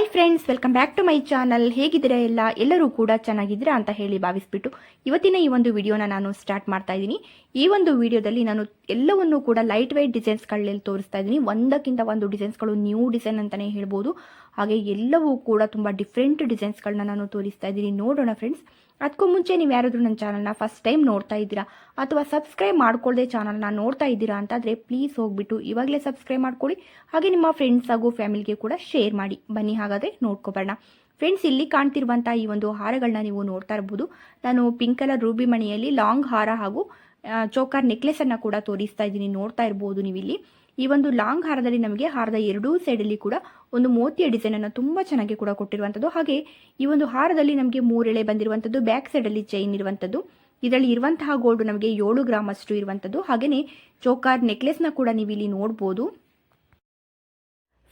Hi friends welcome back to my channel ಹೇಗಿದ್ದೀರಾ ಎಲ್ಲ? ಎಲ್ಲರೂ ಕೂಡ ಚೆನ್ನಾಗಿದ್ದೀರಾ ಅಂತ ಹೇಳಿ ಭಾವಿಸ್ಬಿಟ್ಟು ಇವತ್ತಿನ ಈ ಒಂದು ವಿಡಿಯೋನ ನಾನು ಸ್ಟಾರ್ಟ್ ಮಾಡ್ತಾ ಇದ್ದೀನಿ. ಈ ಒಂದು ವಿಡಿಯೋದಲ್ಲಿ ನಾನು ಎಲ್ಲವನ್ನೂ ಕೂಡ ಲೈಟ್ ವೈಟ್ ಡಿಸೈನ್ಸ್ಗಳಲ್ಲಿ ತೋರಿಸ್ತಾ ಇದ್ದೀನಿ. ಒಂದಕ್ಕಿಂತ ಒಂದು ಡಿಸೈನ್ಸ್ಗಳು ನ್ಯೂ ಡಿಸೈನ್ ಅಂತಲೇ ಹೇಳ್ಬೋದು. ಹಾಗೆ ಎಲ್ಲವೂ ಕೂಡ ತುಂಬ ಡಿಫ್ರೆಂಟ್ ಡಿಸೈನ್ಸ್ಗಳನ್ನ ನಾನು ತೋರಿಸ್ತಾ ಇದ್ದೀನಿ. ನೋಡೋಣ ಫ್ರೆಂಡ್ಸ್ ಅದಕ್ಕೂ ಮುಂಚೆ ನೀವು ಯಾರಾದರೂ ನನ್ನ ಚಾನಲ್ನ ಫಸ್ಟ್ ಟೈಮ್ ನೋಡ್ತಾ ಇದ್ದೀರಾ ಅಥವಾ ಸಬ್ಸ್ಕ್ರೈಬ್ ಮಾಡ್ಕೊಳ್ಳದೆ ಚಾನಲ್ನ ನೋಡ್ತಾ ಇದ್ದೀರಾ ಅಂತಾದರೆ ಪ್ಲೀಸ್ ಹೋಗ್ಬಿಟ್ಟು ಇವಾಗಲೇ ಸಬ್ಸ್ಕ್ರೈಬ್ ಮಾಡ್ಕೊಳ್ಳಿ. ಹಾಗೆ ನಿಮ್ಮ ಫ್ರೆಂಡ್ಸ್ ಹಾಗೂ ಫ್ಯಾಮಿಲಿಗೆ ಕೂಡ ಶೇರ್ ಮಾಡಿ. ಬನ್ನಿ ಹಾಗಾದರೆ ನೋಡ್ಕೊಬರೋಣ. ಫ್ರೆಂಡ್ಸ್ ಇಲ್ಲಿ ಕಾಣ್ತಿರುವಂಥ ಈ ಒಂದು ಹಾರಗಳನ್ನ ನೀವು ನೋಡ್ತಾ ಇರ್ಬೋದು. ನಾನು ಪಿಂಕ್ ಕಲರ್ ರೂಬಿ ಮಣಿಯಲ್ಲಿ ಲಾಂಗ್ ಹಾರ ಹಾಗೂ ಚೋಕರ್ ನೆಕ್ಲೆಸ್ ನೆಕ್ಲೆಸನ್ನು ಕೂಡ ತೋರಿಸ್ತಾ ಇದ್ದೀನಿ. ನೋಡ್ತಾ ಇರ್ಬೋದು ನೀವು ಇಲ್ಲಿ ಈ ಒಂದು ಲಾಂಗ್ ಹಾರದಲ್ಲಿ ನಮಗೆ ಹಾರದ ಎರಡೂ ಸೈಡಲ್ಲಿ ಕೂಡ ಒಂದು ಮೋತಿಯ ಡಿಸೈನ್ ಅನ್ನು ತುಂಬಾ ಚೆನ್ನಾಗಿ ಕೂಡ ಕೊಟ್ಟಿರುವಂಥದ್ದು ಹಾಗೆ ಈ ಒಂದು ಹಾರದಲ್ಲಿ ನಮಗೆ ಮೂರೆಳೆ ಬಂದಿರುವಂಥದ್ದು ಬ್ಯಾಕ್ ಸೈಡಲ್ಲಿ ಚೈನ್ ಇರುವಂಥದ್ದು ಇದರಲ್ಲಿ ಇರುವಂತಹ ಗೋಲ್ಡ್ ನಮಗೆ ಏಳು ಗ್ರಾಮ್ ಅಷ್ಟು ಇರುವಂಥದ್ದು ಹಾಗೆಯೇ ಚೋಕಾರ್ ನೆಕ್ಲೆಸ್ನ ಕೂಡ ನೀವು ಇಲ್ಲಿ ನೋಡ್ಬೋದು.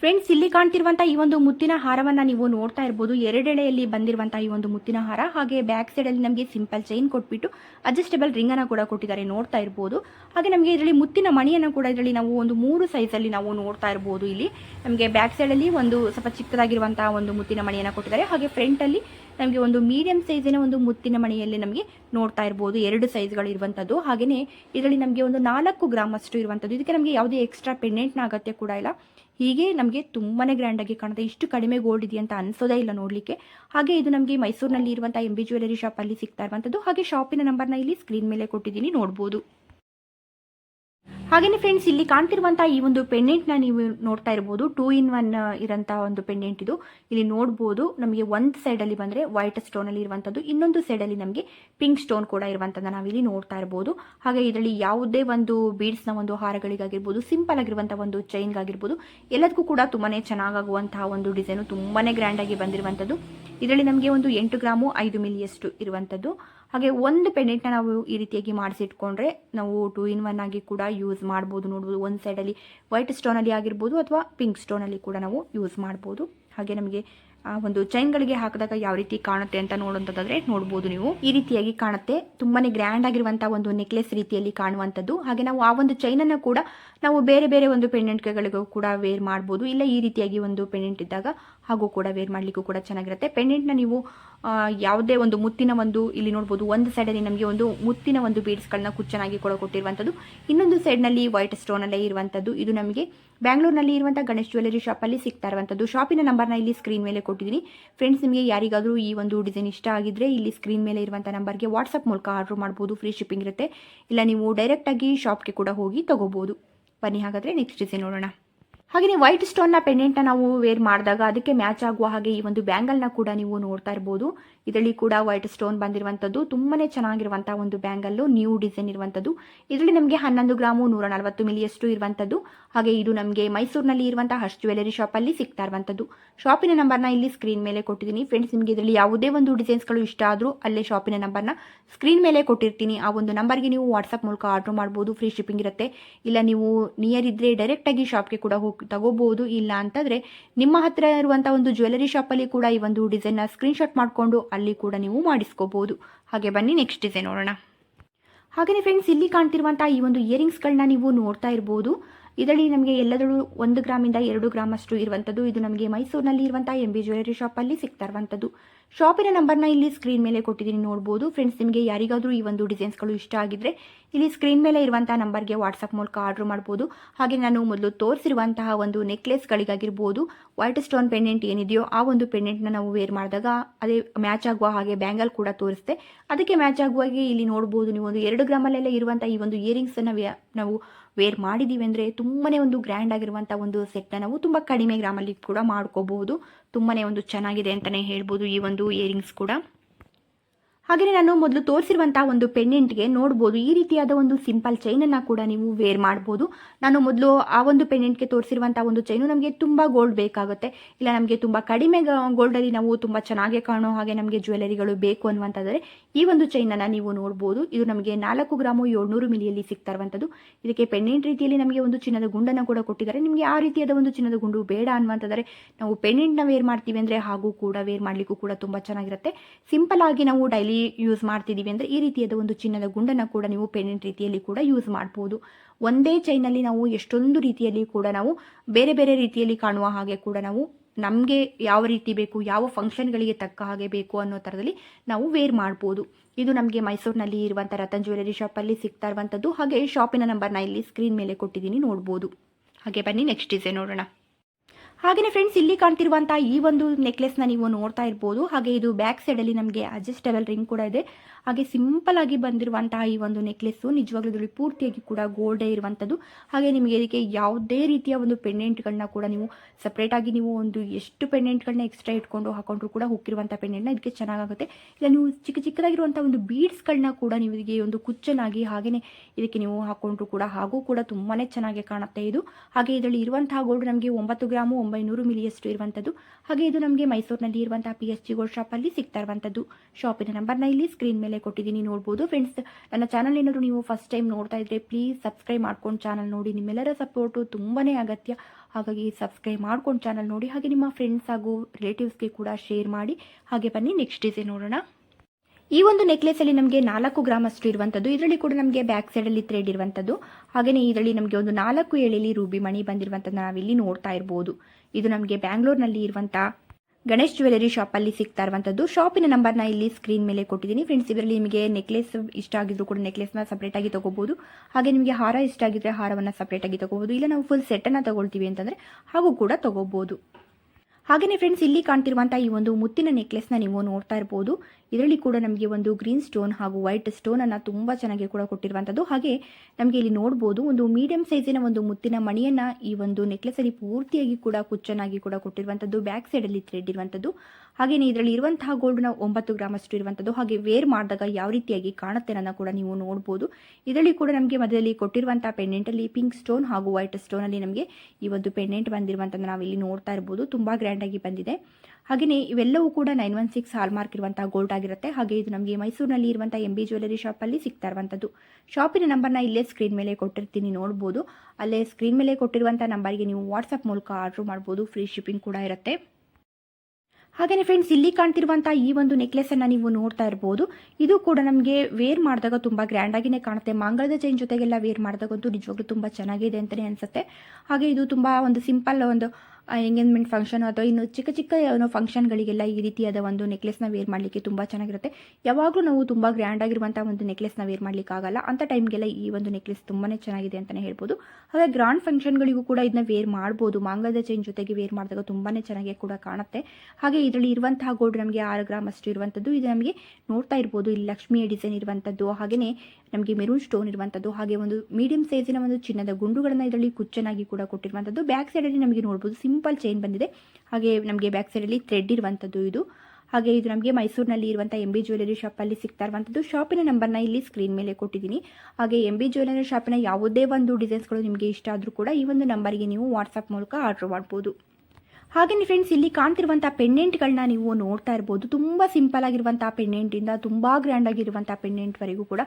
ಫ್ರೆಂಡ್ಸ್ ಇಲ್ಲಿ ಕಾಣ್ತಿರುವಂತಹ ಈ ಒಂದು ಮುತ್ತಿನ ಹಾರವನ್ನ ನೀವು ನೋಡ್ತಾ ಇರಬಹುದು ಎರಡೆಳೆಯಲ್ಲಿ ಬಂದಿರುವಂತಹ ಈ ಒಂದು ಮುತ್ತಿನ ಹಾರ, ಹಾಗೆ ಬ್ಯಾಕ್ ಸೈಡ್ ಅಲ್ಲಿ ನಮಗೆ ಸಿಂಪಲ್ ಚೈನ್ ಕೊಟ್ಬಿಟ್ಟು ಅಡ್ಜಸ್ಟಬಲ್ ರಿಂಗ್ ಅನ್ನ ಕೂಡ ಕೊಟ್ಟಿದ್ದಾರೆ ನೋಡ್ತಾ ಇರಬಹುದು ಹಾಗೆ ನಮಗೆ ಇದರಲ್ಲಿ ಮುತ್ತಿನ ಮಣಿಯನ್ನ ಕೂಡ ಇದರಲ್ಲಿ ನಾವು ಒಂದು ಮೂರು ಸೈಜ್ ಅಲ್ಲಿ ನಾವು ನೋಡ್ತಾ ಇರಬಹುದು ಇಲ್ಲಿ. ನಮಗೆ ಬ್ಯಾಕ್ ಸೈಡ್ ಅಲ್ಲಿ ಒಂದು ಸ್ವಲ್ಪ ಚಿಕ್ಕದಾಗಿರುವಂತಹ ಒಂದು ಮುತ್ತಿನ ಮಣಿಯನ್ನ ಕೊಟ್ಟಿದ್ದಾರೆ. ಹಾಗೆ ಫ್ರಂಟ್ ಅಲ್ಲಿ ನಮಗೆ ಒಂದು ಮೀಡಿಯಂ ಸೈಜಿನ ಒಂದು ಮುತ್ತಿನ ಮಣಿಯಲ್ಲಿ ನಮಗೆ ನೋಡ್ತಾ ಇರ್ಬೋದು. ಎರಡು ಸೈಜ್ಗಳು ಇರುವಂಥದ್ದು ಹಾಗೆಯೇ ಇದರಲ್ಲಿ ನಮಗೆ ಒಂದು ನಾಲ್ಕು ಗ್ರಾಮ್ ಅಷ್ಟು ಇರುವಂಥದ್ದು ಇದಕ್ಕೆ ನಮಗೆ ಯಾವುದೇ ಎಕ್ಸ್ಟ್ರಾ ಪೆಂಡೆಂಟ್ನ ಅಗತ್ಯ ಕೂಡ ಇಲ್ಲ. ಹೀಗೆ ನಮಗೆ ತುಂಬಾನೇ ಗ್ರ್ಯಾಂಡ್ ಆಗಿ ಕಾಣುತ್ತೆ. ಇಷ್ಟು ಕಡಿಮೆ ಗೋಲ್ಡ್ ಇದೆ ಅಂತ ಅನ್ಸೋದೇ ಇಲ್ಲ ನೋಡಲಿಕ್ಕೆ. ಹಾಗೆ ಇದು ನಮಗೆ ಮೈಸೂರಿನಲ್ಲಿ ಇರುವಂತಹ ಎಂ ಬಿ ಜ್ಯುವೆಲರಿ ಶಾಪಲ್ಲಿ ಸಿಗ್ತಾ ಇರುವಂಥದ್ದು ಹಾಗೆ ಶಾಪಿನ ನಂಬರ್ನ ಇಲ್ಲಿ ಸ್ಕ್ರೀನ್ ಮೇಲೆ ಕೊಟ್ಟಿದ್ದೀನಿ. ನೋಡ್ಬೋದು. ಹಾಗೇನೆ ಫ್ರೆಂಡ್ಸ್ ಇಲ್ಲಿ ಕಾಣ್ತಿರುವಂತಹ ಈ ಒಂದು ಪೆಂಡೆಂಟ್ನ ನೀವು ನೋಡ್ತಾ ಇರಬಹುದು ಟೂ ಇನ್ ಒನ್ ಇರುವಂತಹ ಒಂದು ಪೆಂಡೆಂಟ್ ಇದು. ಇಲ್ಲಿ ನೋಡಬಹುದು ನಮಗೆ ಒಂದು ಸೈಡಲ್ಲಿ ಬಂದರೆ ವೈಟ್ ಸ್ಟೋನ್ ಅಲ್ಲಿ ಇರುವಂಥದ್ದು ಇನ್ನೊಂದು ಸೈಡಲ್ಲಿ ನಮಗೆ ಪಿಂಕ್ ಸ್ಟೋನ್ ಕೂಡ ಇರುವಂಥದ್ದು ನಾವಿಲ್ಲಿ ನೋಡ್ತಾ ಇರಬಹುದು ಹಾಗೆ ಇದರಲ್ಲಿ ಯಾವುದೇ ಒಂದು ಬೀಡ್ಸ್ನ ಒಂದು ಹಾರಗಳಿಗಾಗಿರ್ಬೋದು ಸಿಂಪಲ್ ಆಗಿರುವಂತಹ ಒಂದು ಚೈನ್ಗಾಗಿರ್ಬೋದು ಎಲ್ಲದಕ್ಕೂ ಕೂಡ ತುಂಬಾ ಚೆನ್ನಾಗಾಗುವಂತಹ ಒಂದು ಡಿಸೈನು ಗ್ರ್ಯಾಂಡ್ ಆಗಿ ಬಂದಿರುವಂಥದ್ದು ಇದರಲ್ಲಿ ನಮಗೆ ಒಂದು ಎಂಟು ಗ್ರಾಮು ಐದು ಮಿಲಿಯಷ್ಟು ಇರುವಂಥದ್ದು ಹಾಗೆ ಒಂದು ಪೆಂಡೆಂಟ್ನ ನಾವು ಈ ರೀತಿಯಾಗಿ ಮಾಡಿಸಿಟ್ಕೊಂಡ್ರೆ ನಾವು ಟೂ ಇನ್ ಒನ್ ಆಗಿ ಕೂಡ ಯೂಸ್ ಮಾಡ್ಬೋದು ನೋಡ್ಬೋದು. ಒಂದು ಸೈಡಲ್ಲಿ ವೈಟ್ ಸ್ಟೋನಲ್ಲಿ ಆಗಿರ್ಬೋದು ಅಥವಾ ಪಿಂಕ್ ಸ್ಟೋನಲ್ಲಿ ಕೂಡ ನಾವು ಯೂಸ್ ಮಾಡ್ಬೋದು. ಹಾಗೆ ನಮಗೆ ಆ ಒಂದು ಚೈನ್ಗಳಿಗೆ ಹಾಕಿದಾಗ ಯಾವ ರೀತಿ ಕಾಣುತ್ತೆ ಅಂತ ನೋಡುವಂಥದ್ದಾದ್ರೆ ನೋಡ್ಬೋದು ನೀವು. ಈ ರೀತಿಯಾಗಿ ಕಾಣುತ್ತೆ. ತುಂಬಾನೇ ಗ್ರ್ಯಾಂಡ್ ಆಗಿರುವಂತಹ ಒಂದು ನೆಕ್ಲೆಸ್ ರೀತಿಯಲ್ಲಿ ಕಾಣುವಂಥದ್ದು. ಹಾಗೆ ನಾವು ಆ ಒಂದು ಚೈನ್ ಅನ್ನು ಕೂಡ ನಾವು ಬೇರೆ ಬೇರೆ ಒಂದು ಪೆಂಡೆಂಟ್ಗಳಿಗೂ ಕೂಡ ವೇರ್ ಮಾಡ್ಬೋದು. ಇಲ್ಲ ಈ ರೀತಿಯಾಗಿ ಒಂದು ಪೆಂಡೆಂಟ್ ಇದ್ದಾಗ ಹಾಗೂ ಕೂಡ ವೇರ್ ಮಾಡಲಿಕ್ಕೂ ಕೂಡ ಚೆನ್ನಾಗಿರುತ್ತೆ. ಪೆಂಡೆಂಟ್ನ ನೀವು ಯಾವುದೇ ಒಂದು ಮುತ್ತಿನ ಒಂದು, ಇಲ್ಲಿ ನೋಡ್ಬೋದು ಒಂದು ಸೈಡಲ್ಲಿ ನಮಗೆ ಒಂದು ಮುತ್ತಿನ ಒಂದು ಬೀಡ್ಸ್ಗಳನ್ನ ಕುಚ್ಚನಾಗಿ ಕೂಡ ಕೊಟ್ಟಿರುವಂಥದ್ದು ಇನ್ನೊಂದು ಸೈಡ್ನಲ್ಲಿ ವೈಟ್ ಸ್ಟೋನಲ್ಲೇ ಇರುವಂಥದ್ದು. ಇದು ನಮಗೆ ಬ್ಯಾಂಗ್ಳೂರ್ನಲ್ಲಿ ಇರುವಂಥ ಗಣೇಶ್ ಜ್ಯುವೆಲರಿ ಶಾಪಲ್ಲಿ ಸಿಗ್ತಾ ಇರುವಂಥದ್ದು ಶಾಪಿನ ನಂಬರ್ನ ಇಲ್ಲಿ ಸ್ಕ್ರೀನ್ ಮೇಲೆ ಕೊಟ್ಟಿದ್ದೀನಿ. ಫ್ರೆಂಡ್ಸ್ ನಿಮಗೆ ಯಾರಿಗಾದರೂ ಈ ಒಂದು ಡಿಸೈನ್ ಇಷ್ಟ ಆಗಿದ್ರೆ ಇಲ್ಲಿ ಸ್ಕ್ರೀನ್ ಮೇಲೆ ಇರುವಂಥ ನಂಬರ್ಗೆ ವಾಟ್ಸಪ್ ಮೂಲಕ ಆರ್ಡರ್ ಮಾಡ್ಬೋದು. ಫ್ರೀ ಶಿಪ್ಪಿಂಗ್ ಇರುತ್ತೆ. ಇಲ್ಲ, ನೀವು ಡೈರೆಕ್ಟಾಗಿ ಶಾಪ್ಗೆ ಕೂಡ ಹೋಗಿ ತಗೋಬೋದು. ಬನ್ನಿ, ಹಾಗಾದರೆ ನೆಕ್ಸ್ಟ್ ಡಿಸೈನ್ ನೋಡೋಣ. ಹಾಗೆಯೇ ವೈಟ್ ಸ್ಟೋನ್ ಸ್ಟೋನ್ನ ಪೆಂಡೆಂಟ್ನ ನಾವು ವೇರ್ ಮಾಡಿದಾಗ ಅದಕ್ಕೆ ಮ್ಯಾಚ್ ಆಗುವ ಹಾಗೆ ಈ ಒಂದು ಬ್ಯಾಂಗಲ್ನ ಕೂಡ ನೀವು ನೋಡ್ತಾ ಇರ್ಬೋದು. ಇದರಲ್ಲಿ ಕೂಡ ವೈಟ್ ಸ್ಟೋನ್ ಬಂದಿರುವಂಥದ್ದು, ತುಂಬಾನೇ ಚೆನ್ನಾಗಿರುವಂತಹ ಒಂದು ಬ್ಯಾಂಗಲ್ಲು ನ್ಯೂ ಡಿಸೈನ್ ಇರುವಂಥದ್ದು. ಇದರಲ್ಲಿ ನಮಗೆ ಹನ್ನೊಂದು ಗ್ರಾಮು ನೂರ ನಲವತ್ತು ಮಿಲಿಯಷ್ಟು ಇರುವಂಥದ್ದು. ಹಾಗೆ ಇದು ನಮಗೆ ಮೈಸೂರಿನಲ್ಲಿ ಇರುವಂತಹ ಹರ್ಷ್ ಜ್ಯುವೆಲರಿ ಶಾಪಲ್ಲಿ ಸಿಗ್ತಾ ಇರುವಂಥದ್ದು. ಶಾಪಿನ ನಂಬರ್ನ ಇಲ್ಲಿ ಸ್ಕ್ರೀನ್ ಮೇಲೆ ಕೊಟ್ಟಿದ್ದೀನಿ. ಫ್ರೆಂಡ್ಸ್ ನಿಮಗೆ ಇದರಲ್ಲಿ ಯಾವುದೇ ಒಂದು ಡಿಸೈನ್ಸ್ಗಳು ಇಷ್ಟ ಆದರೂ ಅಲ್ಲೇ ಶಾಪಿನ ನಂಬರ್ನ ಸ್ಕ್ರೀನ್ ಮೇಲೆ ಕೊಟ್ಟಿರ್ತೀನಿ. ಆ ಒಂದು ನಂಬರ್ಗೆ ನೀವು ವಾಟ್ಸಪ್ ಮೂಲಕ ಆರ್ಡರ್ ಮಾಡ್ಬೋದು. ಫ್ರೀ ಶಿಪ್ಪಿಂಗ್ ಇರುತ್ತೆ. ಇಲ್ಲ ನೀವು ನಿಯರ್ ಇದ್ದರೆ ಡೈರೆಕ್ಟಾಗಿ ಶಾಪ್ಗೆ ಕೂಡ ಹೋಗಿ ತಗೋಬಹುದು, ಇಲ್ಲ ಅಂತಂದ್ರೆ ನಿಮ್ಮ ಹತ್ರ ಇರುವಂಥ ಒಂದು ಜ್ಯುವೆಲರಿ ಶಾಪಲ್ಲಿ ಕೂಡ ಈ ಒಂದು ಡಿಸೈನ್ ಡಿಸೈನ್ನ ಸ್ಕ್ರೀನ್ಶಾಟ್ ಮಾಡಿಕೊಂಡು ಅಲ್ಲಿ ಕೂಡ ನೀವು ಮಾಡಿಸ್ಕೋಬಹುದು. ಹಾಗೆ ಬನ್ನಿ ನೆಕ್ಸ್ಟ್ ಡಿಸೈನ್ ನೋಡೋಣ. ಹಾಗೆಯೇ ಫ್ರೆಂಡ್ಸ್ ಇಲ್ಲಿ ಕಾಣ್ತಿರುವಂತಹ ಈ ಒಂದು ಇಯರಿಂಗ್ಸ್ ಇಯರಿಂಗ್ಸ್ಗಳನ್ನ ನೀವು ನೋಡ್ತಾ ಇರ್ಬೋದು. ಇದರಲ್ಲಿ ನಮಗೆ ಎಲ್ಲದರೂ ಒಂದು ಗ್ರಾಮಿಂದ ಎರಡು ಗ್ರಾಮ್ ಅಷ್ಟು ಇರುವಂಥದ್ದು ಇದು ನಮಗೆ ಮೈಸೂರಿನಲ್ಲಿ ಇರುವಂಥ ಎಂ ಬಿ ಜ್ಯುವೆಲರಿ ಶಾಪಲ್ಲಿ ಸಿಗ್ತಾ ಇರುವಂಥದ್ದು ಶಾಪಿನ ನಂಬರ್ನ ಇಲ್ಲಿ ಸ್ಕ್ರೀನ್ ಮೇಲೆ ಕೊಟ್ಟಿದ್ದೀನಿ, ನೋಡ್ಬೋದು. ಫ್ರೆಂಡ್ಸ್ ನಿಮಗೆ ಯಾರಿಗಾದರೂ ಈ ಒಂದು ಡಿಸೈನ್ಸ್ಗಳು ಇಷ್ಟ ಆಗಿದ್ರೆ, ಇಲ್ಲಿ ಸ್ಕ್ರೀನ್ ಮೇಲೆ ಇರುವಂತಹ ನಂಬರ್ಗೆ ವಾಟ್ಸಪ್ ಮೂಲಕ ಆರ್ಡರ್ ಮಾಡ್ಬೋದು. ಹಾಗೆ ನಾನು ಮೊದಲು ತೋರಿಸಿರುವಂತಹ ಒಂದು ನೆಕ್ಲೆಸ್ಗಳಿಗಾಗಿರ್ಬೋದು ವೈಟ್ ಸ್ಟೋನ್ ಪೆಂಡೆಂಟ್ ಏನಿದೆಯೋ ಆ ಒಂದು ಪೆಂಡೆಂಟ್ನ ನಾವು ವೇರ್ ಮಾಡಿದಾಗ ಅದೇ ಮ್ಯಾಚ್ ಆಗುವ ಹಾಗೆ ಬ್ಯಾಂಗಲ್ ಕೂಡ ತೋರಿಸ್ತೆ ಅದಕ್ಕೆ ಮ್ಯಾಚ್ ಆಗುವಾಗೆ ಇಲ್ಲಿ ನೋಡ್ಬೋದು. ನೀವು ಒಂದು ಎರಡು ಗ್ರಾಮಲ್ಲೆಲ್ಲ ಇರುವಂಥ ಈ ಒಂದು ಇಯರಿಂಗ್ಸನ್ನು ನಾವು ವೇರ್ ಮಾಡಿದ್ದೀವಿ ಅಂದರೆ ತುಂಬಾ ಒಂದು ಗ್ರ್ಯಾಂಡ್ ಆಗಿರುವಂಥ ಒಂದು ಸೆಟ್ನ ನಾವು ತುಂಬ ಕಡಿಮೆ ಗ್ರಾಮಲ್ಲಿ ಕೂಡ ಮಾಡ್ಕೋಬಹುದು. ತುಂಬಾ ಒಂದು ಚೆನ್ನಾಗಿದೆ ಅಂತಲೇ ಹೇಳ್ಬೋದು ಈ ಒಂದು ಇಯರಿಂಗ್ಸ್ ಕೂಡ. ಹಾಗೆಯೇ ನಾನು ಮೊದಲು ತೋರಿಸಿರುವಂಥ ಒಂದು ಪೆಂಡೆಂಟ್ಗೆ ನೋಡ್ಬೋದು. ಈ ರೀತಿಯಾದ ಒಂದು ಸಿಂಪಲ್ ಚೈನನ್ನು ಕೂಡ ನೀವು ವೇರ್ ಮಾಡ್ಬೋದು. ನಾನು ಮೊದಲು ಆ ಒಂದು ಪೆಂಡೆಂಟ್ಗೆ ತೋರಿಸಿರುವಂಥ ಒಂದು ಚೈನು ನಮಗೆ ತುಂಬ ಗೋಲ್ಡ್ ಬೇಕಾಗುತ್ತೆ. ಇಲ್ಲ, ನಮಗೆ ತುಂಬ ಕಡಿಮೆ ಗೋಲ್ಡಲ್ಲಿ ನಾವು ತುಂಬ ಚೆನ್ನಾಗಿ ಕಾಣೋ ಹಾಗೆ ನಮಗೆ ಜ್ಯುವೆಲರಿಗಳು ಬೇಕು ಅನ್ನುವಂಥದ್ದರೆ ಈ ಒಂದು ಚೈನನ್ನು ನೀವು ನೋಡ್ಬೋದು. ಇದು ನಮಗೆ ನಾಲ್ಕು ಗ್ರಾಮು ಏಳ್ನೂರು ಮಿಲಿಯಲ್ಲಿ ಸಿಗ್ತಾ ಇರುವಂಥದ್ದು ಇದಕ್ಕೆ ಪೆಂಡೆಂಟ್ ರೀತಿಯಲ್ಲಿ ನಮಗೆ ಒಂದು ಚಿನ್ನದ ಗುಂಡನ್ನು ಕೂಡ ಕೊಟ್ಟಿದ್ದಾರೆ. ನಿಮಗೆ ಆ ರೀತಿಯಾದ ಒಂದು ಚಿನ್ನದ ಗುಂಡು ಬೇಡ ಅನ್ನುವಂಥದ್ದರೆ ನಾವು ಪೆಂಡೆಂಟ್ನ ವೇರ್ ಮಾಡ್ತೀವಿ ಅಂದರೆ ಹಾಗೂ ಕೂಡ ವೇರ್ ಮಾಡಲಿಕ್ಕೂ ಕೂಡ ತುಂಬ ಚೆನ್ನಾಗಿರುತ್ತೆ. ಸಿಂಪಲ್ ಆಗಿ ನಾವು ಡೈಲಿ ಯೂಸ್ ಮಾಡ್ತಿದ್ದೀವಿ ಅಂದರೆ ಈ ರೀತಿಯಾದ ಒಂದು ಚಿನ್ನದ ಗುಂಡನ್ನು ಕೂಡ ನೀವು ಪೆಂಡೆಂಟ್ ರೀತಿಯಲ್ಲಿ ಕೂಡ ಯೂಸ್ ಮಾಡ್ಬೋದು. ಒಂದೇ ಚೈನಲ್ಲಿ ನಾವು ಎಷ್ಟೊಂದು ರೀತಿಯಲ್ಲಿ ಕೂಡ ನಾವು ಬೇರೆ ಬೇರೆ ರೀತಿಯಲ್ಲಿ ಕಾಣುವ ಹಾಗೆ ಕೂಡ ನಾವು ನಮಗೆ ಯಾವ ರೀತಿ ಬೇಕು, ಯಾವ ಫಂಕ್ಷನ್ಗಳಿಗೆ ತಕ್ಕ ಹಾಗೆ ಬೇಕು ಅನ್ನೋ ಥರದಲ್ಲಿ ನಾವು ವೇರ್ ಮಾಡ್ಬೋದು. ಇದು ನಮಗೆ ಮೈಸೂರಿನಲ್ಲಿ ಇರುವಂಥ ರತನ್ ಜ್ಯುವೆಲರಿ ಶಾಪಲ್ಲಿ ಸಿಗ್ತಾ ಇರುವಂಥದ್ದು ಹಾಗೆ ಶಾಪಿನ ನಂಬರ್ನ ಇಲ್ಲಿ ಸ್ಕ್ರೀನ್ ಮೇಲೆ ಕೊಟ್ಟಿದ್ದೀನಿ, ನೋಡ್ಬೋದು. ಹಾಗೆ ಬನ್ನಿ ನೆಕ್ಸ್ಟ್ ಡಿಸೈನ್ ನೋಡೋಣ. ಹಾಗೆಯೇ ಫ್ರೆಂಡ್ಸ್ ಇಲ್ಲಿ ಕಾಣ್ತಿರುವಂಥ ಈ ಒಂದು ನೆಕ್ಲೆಸ್ನ ನೀವು ನೋಡ್ತಾ ಇರ್ಬೋದು. ಹಾಗೆ ಇದು ಬ್ಯಾಕ್ ಸೈಡಲ್ಲಿ ನಮಗೆ ಅಡ್ಜಸ್ಟಬಲ್ ರಿಂಗ್ ಕೂಡ ಇದೆ. ಹಾಗೆ ಸಿಂಪಲ್ ಆಗಿ ಬಂದಿರುವಂತಹ ಈ ಒಂದು ನೆಕ್ಲೆಸ್ಸು ನಿಜವಾಗ್ಲೂ ಇದರಲ್ಲಿ ಪೂರ್ತಿಯಾಗಿ ಕೂಡ ಗೋಲ್ಡೇ ಇರುವಂಥದ್ದು ಹಾಗೆ ನಿಮಗೆ ಇದಕ್ಕೆ ಯಾವುದೇ ರೀತಿಯ ಒಂದು ಪೆಂಡೆಂಟ್ಗಳನ್ನ ಕೂಡ ನೀವು ಸಪ್ರೇಟಾಗಿ ನೀವು ಒಂದು ಎಷ್ಟು ಪೆಂಡೆಂಟ್ಗಳನ್ನ ಎಕ್ಸ್ಟ್ರಾ ಇಟ್ಕೊಂಡು ಹಾಕೊಂಡ್ರು ಕೂಡ ಹುಕ್ಕಿರುವಂಥ ಪೆಂಡೆಂಟ್ನ ಇದಕ್ಕೆ ಚೆನ್ನಾಗುತ್ತೆ ಇಲ್ಲ, ನೀವು ಚಿಕ್ಕ ಚಿಕ್ಕದಾಗಿರುವಂಥ ಒಂದು ಬೀಡ್ಸ್ಗಳನ್ನ ಕೂಡ ನೀವು ಇದಕ್ಕೆ ಒಂದು ಕುಚ್ಚನಾಗಿ ಹಾಗೆಯೇ ಇದಕ್ಕೆ ನೀವು ಹಾಕೊಂಡ್ರು ಕೂಡ ಹಾಗೂ ಕೂಡ ತುಂಬಾನೇ ಚೆನ್ನಾಗಿ ಕಾಣುತ್ತೆ ಇದು. ಹಾಗೆ ಇದರಲ್ಲಿ ಇರುವಂತಹ ಗೋಲ್ಡ್ ನಮಗೆ ಒಂಬತ್ತು ಗ್ರಾಮು ಒಂಬೈನೂರು ಮಿಲಿಯಷ್ಟು ಇರುವಂಥದ್ದು ಹಾಗೆ ಇದು ನಮಗೆ ಮೈಸೂರಿನಲ್ಲಿ ಇರುವಂತಹ ಪಿ ಎಸ್ ಜಿ ಗೋಲ್ಡ್ ಶಾಪಲ್ಲಿ ಸಿಗ್ತಾ ಇರುವಂಥದ್ದು ಶಾಪಿನ ನಂಬರ್ನ ಇಲ್ಲಿ ಸ್ಕ್ರೀನ್ ಮೇಲೆ ಕೊಟ್ಟಿದ್ದೀನಿ, ನೋಡ್ಬೋದು. ಫ್ರೆಂಡ್ಸ್ ನನ್ನ ಚಾನಲ್ ಏನಾದರೂ ನೀವು ಫಸ್ಟ್ ಟೈಮ್ ನೋಡ್ತಾ ಇದ್ರೆ ಪ್ಲೀಸ್ ಸಬ್ಸ್ಕ್ರೈಬ್ ಮಾಡ್ಕೊಂಡು ಚಾನಲ್ ನೋಡಿ. ನಿಮ್ಮೆಲ್ಲರ ಸಪೋರ್ಟು ತುಂಬಾ ಅಗತ್ಯ. ಹಾಗಾಗಿ ಸಬ್ಸ್ಕ್ರೈಬ್ ಮಾಡ್ಕೊಂಡು ಚಾನಲ್ ನೋಡಿ. ಹಾಗೆ ನಿಮ್ಮ ಫ್ರೆಂಡ್ಸ್ ಹಾಗೂ ರಿಲೇಟಿವ್ಸ್ಗೆ ಕೂಡ ಶೇರ್ ಮಾಡಿ. ಹಾಗೆ ಬನ್ನಿ ನೆಕ್ಸ್ಟ್ ಡಿಸೈನ್ ನೋಡೋಣ. ಈ ಒಂದು ನೆಕ್ಲೆಸ್ ಅಲ್ಲಿ ನಮಗೆ ನಾಲ್ಕು ಗ್ರಾಮ್ ಅಷ್ಟು ಇರುವಂತದ್ದು. ಇದರಲ್ಲಿ ಕೂಡ ನಮಗೆ ಬ್ಯಾಕ್ ಸೈಡ್ ಅಲ್ಲಿ ಥ್ರೆಡ್ ಇರುವಂತದ್ದು. ಹಾಗೆಯೇ ಇದರಲ್ಲಿ ನಮಗೆ ಒಂದು ನಾಲ್ಕು ಎಳೆಲಿ ರೂಬಿ ಮಣಿ ಬಂದಿರುವಂತದ್ದು ನಾವಿಲ್ಲಿ ನೋಡ್ತಾ ಇರ್ಬೋದು. ಇದು ನಮಗೆ ಬ್ಯಾಂಗ್ಳೂರ್ನಲ್ಲಿ ಇರುವಂಥ ಗಣೇಶ್ ಜ್ಯುವೆಲರಿ ಶಾಪಲ್ಲಿ ಸಿಗ್ತಾ ಇರುವಂಥದ್ದು ಶಾಪಿನ ನಂಬರ್ನ ಇಲ್ಲಿ ಸ್ಕ್ರೀನ್ ಮೇಲೆ ಕೊಟ್ಟಿದ್ದೀನಿ. ಫ್ರೆಂಡ್ಸ್ ಇದರಲ್ಲಿ ನಿಮಗೆ ನೆಕ್ಲೆಸ್ ಇಷ್ಟ ಆಗಿದ್ರು ಕೂಡ ನೆಕ್ಲೆಸ್ನ ಸಪ್ರೇಟಾಗಿ ತಗೋಬಹುದು ಹಾಗೆ ನಿಮಗೆ ಹಾರ ಇಷ್ಟ ಆಗಿದ್ರೆ ಹಾರವನ್ನು ಸಪ್ರೇಟಾಗಿ ತಗೋಬಹುದು ಇಲ್ಲ ನಾವು ಫುಲ್ ಸೆಟ್ಟನ್ನು ತಗೊಳ್ತೀವಿ ಅಂತಂದರೆ ಹಾಗೂ ಕೂಡ ತಗೋಬಹುದು ಹಾಗೆಯೇ ಫ್ರೆಂಡ್ಸ್ ಇಲ್ಲಿ ಕಾಣ್ತಿರುವಂಥ ಈ ಒಂದು ಮುತ್ತಿನ ನೆಕ್ಲೆಸ್ನ ನೀವು ನೋಡ್ತಾ ಇರ್ಬೋದು. ಇದರಲ್ಲಿ ಕೂಡ ನಮಗೆ ಒಂದು ಗ್ರೀನ್ ಸ್ಟೋನ್ ಹಾಗೂ ವೈಟ್ ಸ್ಟೋನ್ ಸ್ಟೋನನ್ನು ತುಂಬ ಚೆನ್ನಾಗಿ ಕೂಡ ಕೊಟ್ಟಿರುವಂಥದ್ದು ಹಾಗೆ ನಮಗೆ ಇಲ್ಲಿ ನೋಡ್ಬೋದು ಒಂದು ಮೀಡಿಯಂ ಸೈಜಿನ ಒಂದು ಮುತ್ತಿನ ಮಣಿಯನ್ನು ಈ ಒಂದು ನೆಕ್ಲೆಸಲ್ಲಿ ಪೂರ್ತಿಯಾಗಿ ಕೂಡ ಕುಚ್ಚನಾಗಿ ಕೂಡ ಕೊಟ್ಟಿರುವಂಥದ್ದು ಬ್ಯಾಕ್ ಸೈಡಲ್ಲಿ ಥ್ರೆಡ್ ಇರುವಂಥದ್ದು ಹಾಗೆಯೇ ಇದರಲ್ಲಿ ಇರುವಂತಹ ಗೋಲ್ಡ್ನ ಒಂಬತ್ತು ಗ್ರಾಮ್ ಅಷ್ಟು ಇರುವಂಥದ್ದು ಹಾಗೆ ವೇರ್ ಮಾಡಿದಾಗ ಯಾವ ರೀತಿಯಾಗಿ ಕಾಣುತ್ತೆ ಅನ್ನೋ ಕೂಡ ನೀವು ನೋಡ್ಬೋದು. ಇದರಲ್ಲಿ ಕೂಡ ನಮಗೆ ಮಧ್ಯದಲ್ಲಿ ಕೊಟ್ಟಿರುವಂಥ ಪೆಂಡೆಂಟಲ್ಲಿ ಪಿಂಕ್ ಸ್ಟೋನ್ ಹಾಗೂ ವೈಟ್ ಸ್ಟೋನಲ್ಲಿ ನಮಗೆ ಈ ಒಂದು ಪೆಂಡೆಂಟ್ ಬಂದಿರುವಂಥದ್ದು ನಾವು ಇಲ್ಲಿ ನೋಡ್ತಾ ಇರ್ಬೋದು. ತುಂಬ ಗ್ರ್ಯಾಂಡಾಗಿ ಬಂದಿದೆ. ಹಾಗೆಯೇ ಇವೆಲ್ಲವೂ ಕೂಡ nine one six hallmark ಇರುವಂತಹ ಗೋಲ್ಡ್ ಆಗಿರುತ್ತೆ. ಹಾಗೆ ಇದು ನಮಗೆ ಮೈಸೂರಿನಲ್ಲಿ ಇರುವಂಥ ಎಂ ಬಿ ಜ್ಯುವೆಲರಿ ಶಾಪಲ್ಲಿ ಸಿಗ್ತಾ ಇರುವಂಥದ್ದು. ಶಾಪಿನ ನಂಬರ್ನ ಇಲ್ಲೇ ಸ್ಕ್ರೀನ್ ಮೇಲೆ ಕೊಟ್ಟಿರ್ತೀನಿ, ನೋಡ್ಬೋದು. ಅಲ್ಲೇ ಸ್ಕ್ರೀನ್ ಮೇಲೆ ಕೊಟ್ಟಿರುವಂಥ ನಂಬರ್ಗೆ ನೀವು ವಾಟ್ಸಪ್ ಮೂಲಕ ಆರ್ಡರ್ ಮಾಡ್ಬೋದು. ಫ್ರೀ ಶಿಪ್ಪಿಂಗ್ ಕೂಡ ಇರುತ್ತೆ. ಹಾಗೆಯೇ ಫ್ರೆಂಡ್ಸ್ ಇಲ್ಲಿ ಕಾಣ್ತಿರುವಂಥ ಈ ಒಂದು ನೆಕ್ಲೆಸನ್ನು ನೀವು ನೋಡ್ತಾ ಇರ್ಬೋದು. ಇದು ಕೂಡ ನಮಗೆ ವೇರ್ ಮಾಡಿದಾಗ ತುಂಬ ಗ್ರ್ಯಾಂಡಾಗಿನೇ ಕಾಣುತ್ತೆ. ಮಾಂಗಲ್ಯದ ಚೈನ್ ಜೊತೆಗೆಲ್ಲ ವೇರ್ ಮಾಡಿದಾಗಂತೂ ನಿಜವಾಗ್ಲೂ ತುಂಬ ಚೆನ್ನಾಗಿದೆ ಅಂತಲೇ ಅನಿಸುತ್ತೆ. ಹಾಗೆ ಇದು ತುಂಬ ಒಂದು ಸಿಂಪಲ್ ಒಂದು ಎಂಗೇಜ್ಮೆಂಟ್ ಫಂಕ್ಷನ್ ಅಥವಾ ಇನ್ನು ಚಿಕ್ಕ ಚಿಕ್ಕ ಏನೋ ಫಂಕ್ಷನ್ಗಳಿಗೆಲ್ಲ ಈ ರೀತಿಯಾದ ಒಂದು ನೆಕ್ಲೆಸ್ನ ವೇರ್ ಮಾಡಲಿಕ್ಕೆ ತುಂಬ ಚೆನ್ನಾಗಿರುತ್ತೆ. ಯಾವಾಗಲೂ ನಾವು ತುಂಬ ಗ್ರ್ಯಾಂಡ್ ಆಗಿರುವಂಥ ಒಂದು ನೆಕ್ಲೆಸ್ನ ವೇರ್ ಮಾಡಲಿಕ್ಕೆ ಆಗಲ್ಲ. ಅಂಥ ಟೈಮ್ಗೆಲ್ಲ ಈ ಒಂದು ನೆಕ್ಲೆಸ್ ತುಂಬಾ ಚೆನ್ನಾಗಿದೆ ಅಂತಲೇ ಹೇಳ್ಬೋದು. ಹಾಗೆ ಗ್ರ್ಯಾಂಡ್ ಫಂಕ್ಷನ್ಗಳಿಗೂ ಕೂಡ ಇದನ್ನ ವೇರ್ ಮಾಡ್ಬೋದು. ಮಾಂಗಲ್ಯ ಚೈನ್ ಜೊತೆಗೆ ವೇರ್ ಮಾಡಿದಾಗ ತುಂಬಾ ಚೆನ್ನಾಗಿ ಕೂಡ ಕಾಣುತ್ತೆ. ಹಾಗೆ ಇದರಲ್ಲಿ ಇರುವಂತಹ ಗೋಲ್ಡ್ ನಮಗೆ ಆರು ಗ್ರಾಮ್ ಅಷ್ಟು ಇರುವಂಥದ್ದು. ಇದು ನಮಗೆ ನೋಡ್ತಾ ಇರ್ಬೋದು. ಇಲ್ಲಿ ಲಕ್ಷ್ಮಿಯ ಡಿಸೈನ್ ಇರುವಂಥದ್ದು. ಹಾಗೆಯೇ ನಮಗೆ ಮೆರೂನ್ ಸ್ಟೋನ್ ಇರುವಂಥದ್ದು ಹಾಗೆ ಒಂದು ಮೀಡಿಯಂ ಸೈಜಿನ ಒಂದು ಚಿನ್ನದ ಗುಂಡುಗಳನ್ನು ಇದರಲ್ಲಿ ಕುಚ್ಚನಾಗಿ ಕೂಡ ಕೊಟ್ಟಿರುವಂಥದ್ದು ಬ್ಯಾಕ್ ಸೈಡಲ್ಲಿ ನಮಗೆ ನೋಡ್ಬೋದು ಸಿಂಪಲ್ ಚೈನ್ ಬಂದಿದೆ. ಹಾಗೆ ನಮಗೆ ಬ್ಯಾಕ್ ಸೈಡಲ್ಲಿ ಥ್ರೆಡ್ ಇರುವಂಥದ್ದು ಇದು. ಹಾಗೆ ಇದು ನಮಗೆ ಮೈಸೂರಿನಲ್ಲಿ ಇರುವಂಥ ಎಂ ಬಿ ಜ್ಯುವೆಲರಿ ಶಾಪಲ್ಲಿ ಸಿಗ್ತಾ ಇರುವಂಥದ್ದು ಶಾಪಿನ ನಂಬರ್ನ ಇಲ್ಲಿ ಸ್ಕ್ರೀನ್ ಮೇಲೆ ಕೊಟ್ಟಿದ್ದೀನಿ. ಹಾಗೆ ಎಂ ಬಿ ಜ್ಯುವೆಲರಿ ಶಾಪಿನ ಯಾವುದೇ ಒಂದು ಡಿಸೈನ್ಸ್ಗಳು ನಿಮಗೆ ಇಷ್ಟ ಆದರೂ ಕೂಡ ಈ ಒಂದು ನಂಬರಿಗೆ ನೀವು ವಾಟ್ಸಪ್ ಮೂಲಕ ಆರ್ಡರ್ ಮಾಡ್ಬೋದು. ಹಾಗೆಯೇ ಫ್ರೆಂಡ್ಸ್ ಇಲ್ಲಿ ಕಾಣ್ತಿರುವಂಥ ಪೆಂಡೆಂಟ್ಗಳನ್ನ ನೀವು ನೋಡ್ತಾ ಇರ್ಬೋದು. ತುಂಬ ಸಿಂಪಲ್ ಆಗಿರುವಂಥ ಪೆಂಡೆಂಟಿಂದ ತುಂಬ ಗ್ರ್ಯಾಂಡ್ ಆಗಿರುವಂಥ ಪೆಂಡೆಂಟ್ವರೆಗೂ ಕೂಡ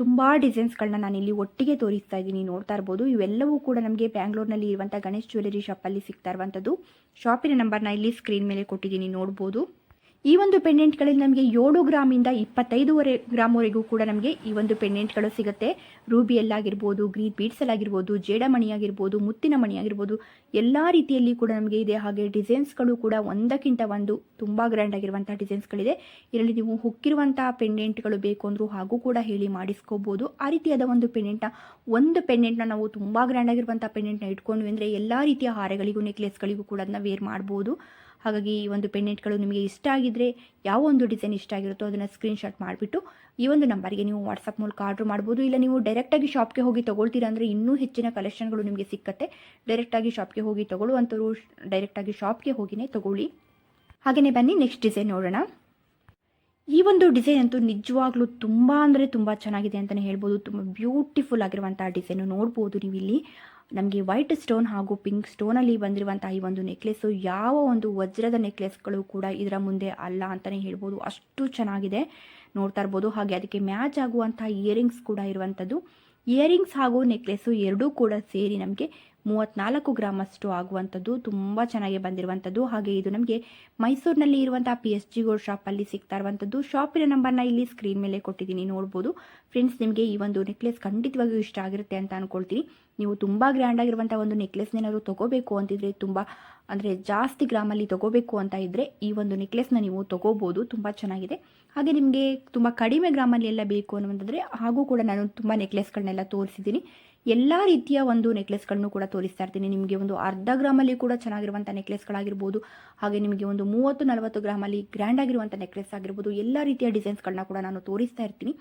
ತುಂಬ ಡಿಸೈನ್ಸ್ಗಳನ್ನ ನಾನು ಇಲ್ಲಿ ಒಟ್ಟಿಗೆ ತೋರಿಸ್ತಾ ಇದ್ದೀನಿ. ನೋಡ್ತಾ ಇರ್ಬೋದು. ಇವೆಲ್ಲವೂ ಕೂಡ ನಮಗೆ ಬ್ಯಾಂಗ್ಳೂರ್ನಲ್ಲಿ ಇರುವಂಥ ಗಣೇಶ್ ಜ್ಯುವೆಲರಿ ಶಾಪಲ್ಲಿ ಸಿಗ್ತಾ ಇರುವಂಥದ್ದು ಶಾಪಿನ ನಂಬರ್ನ ಇಲ್ಲಿ ಸ್ಕ್ರೀನ್ ಮೇಲೆ ಕೊಟ್ಟಿದ್ದೀನಿ. ನೋಡ್ಬೋದು. ಈ ಒಂದು ಪೆಂಡೆಂಟ್ಗಳಲ್ಲಿ ನಮಗೆ ಏಳು ಗ್ರಾಮಿಂದ ಇಪ್ಪತ್ತೈದುವರೆ ಗ್ರಾಮ್ವರೆಗೂ ಕೂಡ ನಮಗೆ ಈ ಒಂದು ಪೆಂಡೆಂಟ್ಗಳು ಸಿಗುತ್ತೆ. ರೂಬಿಯಲ್ಲಾಗಿರ್ಬೋದು ಗ್ರೀನ್ ಬೀಡ್ಸಲ್ಲಾಗಿರ್ಬೋದು ಜೇಡಮಣಿ ಆಗಿರ್ಬೋದು ಮುತ್ತಿನ ಮಣಿ ಆಗಿರ್ಬೋದು ಎಲ್ಲ ರೀತಿಯಲ್ಲಿ ಕೂಡ ನಮಗೆ ಇದೆ. ಹಾಗೆ ಡಿಸೈನ್ಸ್ಗಳು ಕೂಡ ಒಂದಕ್ಕಿಂತ ಒಂದು ತುಂಬ ಗ್ರ್ಯಾಂಡ್ ಆಗಿರುವಂಥ ಡಿಸೈನ್ಸ್ಗಳಿದೆ. ಇದರಲ್ಲಿ ನೀವು ಹುಕ್ಕಿರುವಂಥ ಪೆಂಡೆಂಟ್ಗಳು ಬೇಕು ಅಂದರೂ ಹಾಗೂ ಕೂಡ ಹೇಳಿ ಮಾಡಿಸ್ಕೋಬೋದು. ಆ ರೀತಿಯಾದ ಒಂದು ಪೆಂಡೆಂಟ್ನ ಒಂದು ಪೆಂಡೆಂಟ್ನ ನಾವು ತುಂಬ ಗ್ರ್ಯಾಂಡ್ ಆಗಿರುವಂಥ ಪೆಂಡೆಂಟ್ನ ಇಟ್ಕೊಂಡ್ವಿ ಅಂದರೆ ಎಲ್ಲ ರೀತಿಯ ಹಾರಗಳಿಗೂ, ನೆಕ್ಲೆಸ್ಗಳಿಗೂ ಕೂಡ ಅದನ್ನ ವೇರ್ ಮಾಡ್ಬೋದು. ಹಾಗಾಗಿ ಈ ಒಂದು ಪೆಂಡೆಂಟ್ಗಳು ನಿಮಗೆ ಇಷ್ಟ ಆಗಿದ್ದರೆ ಯಾವ ಒಂದು ಡಿಸೈನ್ ಇಷ್ಟ ಆಗಿರುತ್ತೋ ಅದನ್ನು ಸ್ಕ್ರೀನ್ಶಾಟ್ ಮಾಡಿಬಿಟ್ಟು ಈ ಒಂದು ನಂಬರ್ಗೆ ನೀವು ವಾಟ್ಸಪ್ ಮೂಲಕ ಆರ್ಡ್ರ್ ಮಾಡ್ಬೋದು. ಇಲ್ಲ ನೀವು ಡೈರೆಕ್ಟಾಗಿ ಶಾಪ್ಗೆ ಹೋಗಿ ತೊಗೊಳ್ತೀರಾ ಅಂದರೆ ಇನ್ನೂ ಹೆಚ್ಚಿನ ಕಲೆಕ್ಷನ್ಗಳು ನಿಮಗೆ ಸಿಕ್ಕತ್ತೆ. ಡೈರೆಕ್ಟಾಗಿ ಶಾಪ್ಗೆ ಹೋಗಿ ತೊಗೊಳ್ಳುವಂಥವ್ರು ಡೈರೆಕ್ಟಾಗಿ ಶಾಪ್ಗೆ ಹೋಗಿನೇ ತೊಗೊಳ್ಳಿ. ಹಾಗೆಯೇ ಬನ್ನಿ, ನೆಕ್ಸ್ಟ್ ಡಿಸೈನ್ ನೋಡೋಣ. ಈ ಒಂದು ಡಿಸೈನ್ ಅಂತೂ ನಿಜವಾಗ್ಲೂ ತುಂಬ ಅಂದರೆ ತುಂಬ ಚೆನ್ನಾಗಿದೆ ಅಂತಲೇ ಹೇಳ್ಬೋದು. ತುಂಬ ಬ್ಯೂಟಿಫುಲ್ ಆಗಿರುವಂಥ ಡಿಸೈನು ನೋಡ್ಬೋದು ನೀವು ಇಲ್ಲಿ ನಮಗೆ ವೈಟ್ ಸ್ಟೋನ್ ಹಾಗೂ ಪಿಂಕ್ ಸ್ಟೋನಲ್ಲಿ ಬಂದಿರುವಂತಹ ಈ ಒಂದು ನೆಕ್ಲೆಸ್ಸು ಯಾವ ಒಂದು ವಜ್ರದ ನೆಕ್ಲೆಸ್ಗಳು ಕೂಡ ಇದರ ಮುಂದೆ ಅಲ್ಲ ಅಂತಲೇ ಹೇಳ್ಬೋದು. ಅಷ್ಟು ಚೆನ್ನಾಗಿದೆ. ನೋಡ್ತಾ ಇರ್ಬೋದು. ಹಾಗೆ ಅದಕ್ಕೆ ಮ್ಯಾಚ್ ಆಗುವಂತಹ ಇಯರಿಂಗ್ಸ್ ಕೂಡ ಇರುವಂಥದ್ದು. ಇಯರಿಂಗ್ಸ್ ಹಾಗೂ ನೆಕ್ಲೆಸ್ಸು ಎರಡೂ ಕೂಡ ಸೇರಿ ನಮಗೆ ಮೂವತ್ತ್ನಾಲ್ಕು ಗ್ರಾಮ್ ಅಷ್ಟು ಆಗುವಂಥದ್ದು ತುಂಬ ಚೆನ್ನಾಗಿ ಬಂದಿರುವಂಥದ್ದು. ಹಾಗೆ ಇದು ನಮಗೆ ಮೈಸೂರಿನಲ್ಲಿ ಇರುವಂಥ ಪಿ ಎಸ್ ಜಿ ಗೋಲ್ಡ್ ಶಾಪಲ್ಲಿ ಸಿಗ್ತಾ ಇರುವಂಥದ್ದು. ಶಾಪಿನ ನಂಬರ್ನ ಇಲ್ಲಿ ಸ್ಕ್ರೀನ್ ಮೇಲೆ ಕೊಟ್ಟಿದ್ದೀನಿ, ನೋಡ್ಬೋದು. ಫ್ರೆಂಡ್ಸ್ ನಿಮಗೆ ಈ ಒಂದು ನೆಕ್ಲೆಸ್ ಖಂಡಿತವಾಗಿಯೂ ಇಷ್ಟ ಆಗಿರುತ್ತೆ ಅಂತ ಅಂದ್ಕೊಳ್ತೀನಿ ನೀವು ತುಂಬ ಗ್ರ್ಯಾಂಡ್ ಆಗಿರುವಂಥ ಒಂದು ನೆಕ್ಲೆಸ್ನೇನಾದ್ರು ತೊಗೋಬೇಕು ಅಂತಿದ್ರೆ, ತುಂಬ ಅಂದರೆ ಜಾಸ್ತಿ ಗ್ರಾಮಲ್ಲಿ ತಗೋಬೇಕು ಅಂತ ಇದ್ದರೆ ಈ ಒಂದು ನೆಕ್ಲೆಸ್ನ ನೀವು ತೊಗೋಬೋದು. ತುಂಬ ಚೆನ್ನಾಗಿದೆ. ಹಾಗೆ ನಿಮಗೆ ತುಂಬ ಕಡಿಮೆ ಗ್ರಾಮಲ್ಲಿ ಎಲ್ಲ ಬೇಕು ಅನ್ನೋದಾದರೆ ಹಾಗೂ ಕೂಡ ನಾನು ತುಂಬ ನೆಕ್ಲೆಸ್ಗಳನ್ನೆಲ್ಲ ತೋರಿಸಿದ್ದೀನಿ. ಎಲ್ಲ ರೀತಿಯ ಒಂದು ನೆಕ್ಲೆಸ್ಗಳನ್ನು ಕೂಡ ತೋರಿಸ್ತಾ ಇರ್ತೀನಿ. ನಿಮಗೆ ಒಂದು ಅರ್ಧ ಗ್ರಾಮಲ್ಲಿ ಕೂಡ ಚೆನ್ನಾಗಿರುವಂಥ ನೆಕ್ಲೆಸ್ಗಳಾಗಿರ್ಬೋದು, ಹಾಗೆ ನಿಮಗೆ ಒಂದು ಮೂವತ್ತು, ನಲವತ್ತು ಗ್ರಾಮಲ್ಲಿ ಗ್ರ್ಯಾಂಡ್ ಆಗಿರುವಂಥ ನೆಕ್ಲೆಸ್ ಆಗಿರ್ಬೋದು, ಎಲ್ಲ ರೀತಿಯ ಡಿಸೈನ್ಸ್ಗಳನ್ನ ಕೂಡ ನಾನು ತೋರಿಸ್ತಾ ಇರ್ತೀನಿ.